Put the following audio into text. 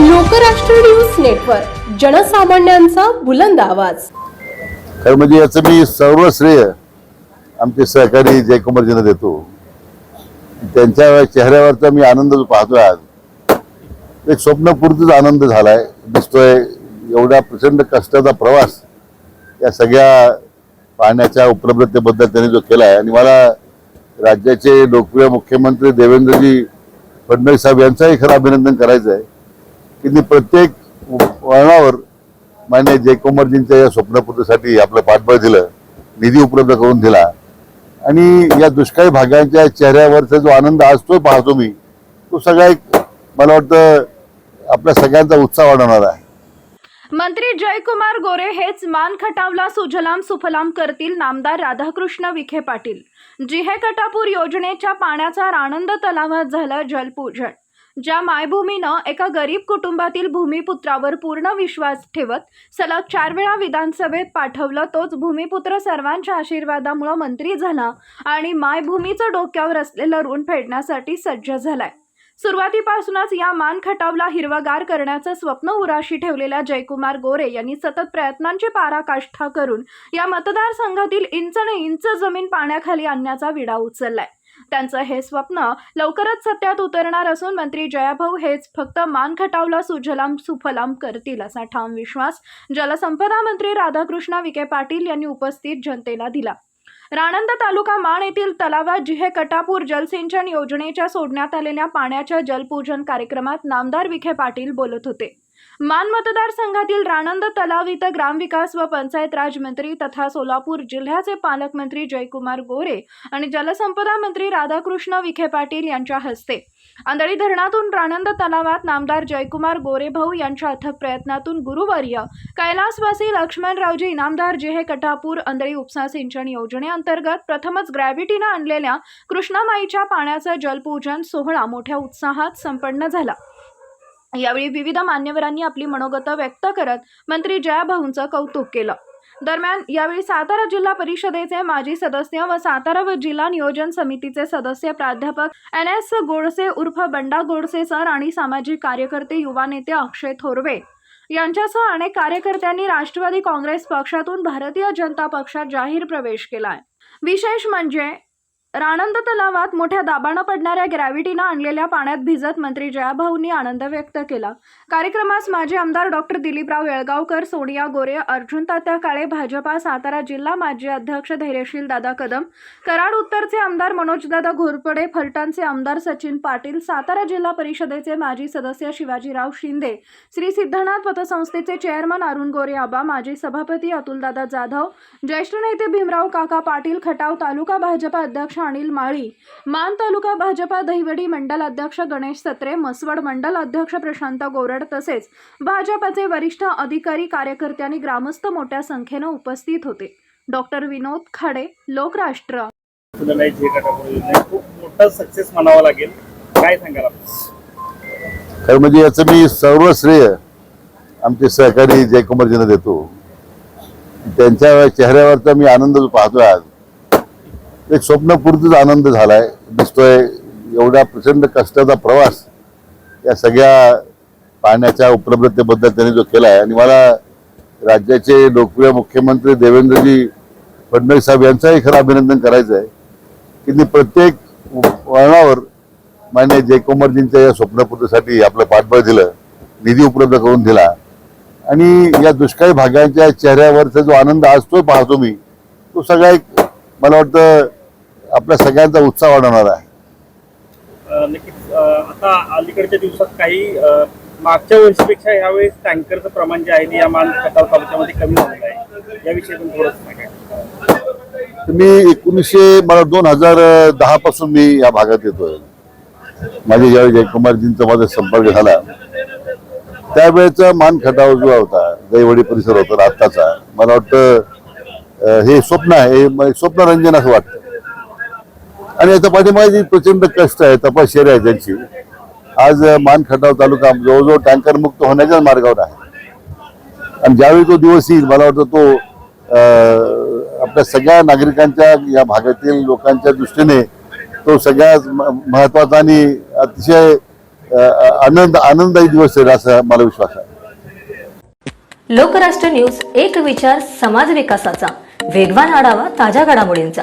Lokrashtra news network जनसामान्यांचा बुलंद आवाज. खरं म्हणजे याचं मी सर्व श्रेय आमचे सहकारी जयकुमारजींना देतो. त्यांच्या चेहऱ्यावरचा मी आनंद जो पाहतोय आज एक स्वप्नपूर्तीचा आनंद झालाय. दिसतोय एवढा प्रचंड कष्टाचा प्रवास या सगळ्या पाहण्याच्या उपलब्धतेबद्दल त्यांनी जो केला आहे आणि मला राज्याचे लोकप्रिय मुख्यमंत्री देवेंद्रजी फडणवीस साहेब यांचंही खरं अभिनंदन करायचं आहे की त्यांनी प्रत्येक वळणावर मान्य जयकुमारजींच्या या स्वप्नपूर्तीसाठी आपलं पाठबळ दिलं निधी उपलब्ध करून दिला. आणि या दुष्काळी भागांच्या चेहऱ्यावरचा जो आनंद असतोय पाहतो मी तो सगळा एक मला वाटतं आपल्या सगळ्यांचा उत्साह वाढवणार आहे. मंत्री जयकुमार गोरे हेच मान खटावला सुजलाम सुफलाम करतील नामदार राधाकृष्ण विखे पाटील. जिहे कटापूर योजनेच्या पाण्याचा आनंद तलावात झालं जलपूजन. ज्या मायभूमीनं एका गरीब कुटुंबातील भूमिपुत्रावर पूर्ण विश्वास ठेवत सलग चार वेळा विधानसभेत पाठवलं तोच भूमिपुत्र सर्वांच्या आशीर्वादामुळे मंत्री झाला आणि मायभूमीचं डोक्यावर असलेलं ऋण फेडण्यासाठी सज्ज झालाय. सुरुवातीपासूनच या मान खटावला हिरवागार करण्याचं स्वप्न उराशी ठेवलेल्या जयकुमार गोरे यांनी सतत प्रयत्नांची पाराकाष्ठा करून या मतदारसंघातील इंच ने इंच जमीन पाण्याखाली आणण्याचा विडा उचललाय. त्यांचं हे स्वप्न लवकरच सत्यात उतरणार असून मंत्री जयाभाऊ हेच फक्त मान खटावला सुजलाम सुफलाम करतील असा ठाम विश्वास जलसंपदा मंत्री राधाकृष्ण विखे पाटील यांनी उपस्थित जनतेला दिला. राणंद तालुका माण येथील तलावात जिहे कटापूर जलसिंचन योजनेच्या सोडण्यात आलेल्या पाण्याच्या जलपूजन कार्यक्रमात नामदार विखे पाटील बोलत होते. मान मतदारसंघातील राणंद तलाव इथं ग्रामविकास व पंचायत राज मंत्री तथा सोलापूर जिल्ह्याचे पालकमंत्री जयकुमार गोरे आणि जलसंपदा मंत्री राधाकृष्ण विखे पाटील यांच्या हस्ते. आंधळी धरणातून राणंद तलावात नामदार जयकुमार गोरेभाऊ यांच्या अथक प्रयत्नातून गुरुवर्य कैलासवासी लक्ष्मणरावजी इनामदार जेहे कटापूर आंधळी उपसा सिंचन योजनेअंतर्गत प्रथमच ग्रॅव्हिटीनं आणलेल्या कृष्णामाईच्या पाण्याचा जलपूजन सोहळा मोठ्या उत्साहात संपन्न झाला. यावेळी विविध मान्यवरांनी आपली मनोगतं व्यक्त करत मंत्री जयाभाऊंचं कौतुक केलं. दरम्यान यावेळी सातारा जिल्हा परिषदेचे माजी सदस्य व सातारा व जिल्हा नियोजन समितीचे सदस्य प्राध्यापक एन एस गोडसे उर्फ बंडा गोडसे सर आणि सामाजिक कार्यकर्ते युवा नेते अक्षय थोरवे यांच्यासह अनेक कार्यकर्त्यांनी राष्ट्रवादी काँग्रेस पक्षातून भारतीय जनता पक्षात जाहीर प्रवेश केला आहे विशेष म्हणजे राणंद तलावात मोठ्या दाबानं पडणाऱ्या ग्रॅव्हिटीनं आणलेल्या पाण्यात भिजत मंत्री जयाभाऊंनी आनंद व्यक्त केला. कार्यक्रमास माजी आमदार डॉक्टर दिलीपराव येळगावकर सोनिया गोरे अर्जुन तात्या काळे भाजपा सातारा जिल्हा माजी अध्यक्ष धैर्यशील दादा कदम कराड उत्तरचे आमदार मनोजदादा घोरपडे फलटणचे आमदार सचिन पाटील सातारा जिल्हा परिषदेचे माजी सदस्य शिवाजीराव शिंदे श्री सिद्धनाथ पतसंस्थेचे चेअरमन अरुण गोरे आबा माजी सभापती अतुलदादा जाधव ज्येष्ठ नेते भीमराव काका पाटील खटाव तालुका भाजपा अध्यक्ष अनिल माळी. मान तालुका भाजपा दहिवडी मंडल अध्यक्ष गणेश सत्रे मसवड मंडल अध्यक्ष प्रशांत गोरड तसेच भाजपाचे वरिष्ठ अधिकारी कार्यकर्ते आणि ग्रामस्थ मोठ्या संख्येनं उपस्थित होते. डॉक्टर विनोद खाडे लोकराष्ट्र. खूप मोठा सक्सेस म्हणावा लागेल. काय सांगाल खरं म्हणजे याचं मी सर्व श्रेय आमचे सहकारी जयकुमारजींना देतो. त्यांच्या चेहऱ्यावरचा मी आनंद जो पाहतोय आज एक स्वप्नपूर्तीचा आनंद झालाय. दिसतोय एवढ्या प्रचंड कष्टाचा प्रवास या सगळ्या पाहण्याच्या उपलब्धतेबद्दल त्यांनी जो केला आहे आणि मला राज्याचे लोकप्रिय मुख्यमंत्री देवेंद्रजी फडणवीस साहेब यांचंही खरं अभिनंदन करायचं आहे की ते प्रत्येक वळणावर मान्य जयकुमारजींच्या या स्वप्नपूर्तीसाठी आपलं पाठबळ दिलं निधी उपलब्ध करून दिला. आणि या दुष्काळी भागांच्या चेहऱ्यावरचा जो आनंद आज तो पाहतो मी तो सगळा एक मला वाटतं आपल्या सगळ्यांचा उत्साह वाढवणार आहे. नक्कीच. आता अलीकडच्या दिवसात काही मागच्या वर्षीपेक्षा यावेळेस टँकरचं प्रमाण जे आहे या मान खटाव तालुक्यामध्ये कमी झालेलं आहे. याविषयी पण सांगा मी एकोणीसशे मला दोन हजार दहा पासून मी या भागात येतोय. माझे ज्यावेळी जयकुमारजींचा माझा संपर्क झाला त्यावेळेचा मान खटाव जो होता दैवडी परिसर होता आत्ताचा मला वाटतं हे स्वप्न आहे हे स्वप्नरंजन असं वाटतं. आणि याच्या पाठीमागे प्रचंड कष्ट आहे तपश्चर्या आहे त्यांची. आज मान खटाव तालुका जवळजवळ टँकर मुक्त होण्याच्याच मार्गावर आहे. आणि ज्यावेळी तो दिवस येईल मला वाटतं तो आपल्या सगळ्या नागरिकांच्या या भागातील लोकांच्या दृष्टीने तो सगळ्यात महत्त्वाचा आणि अतिशय आनंद आनंददायी दिवस येईल असा मला विश्वास आहे. लोकराष्ट्र न्यूज एक विचार समाज विकासाचा. वेगवान आढावा ताज्या घडामोडींचा.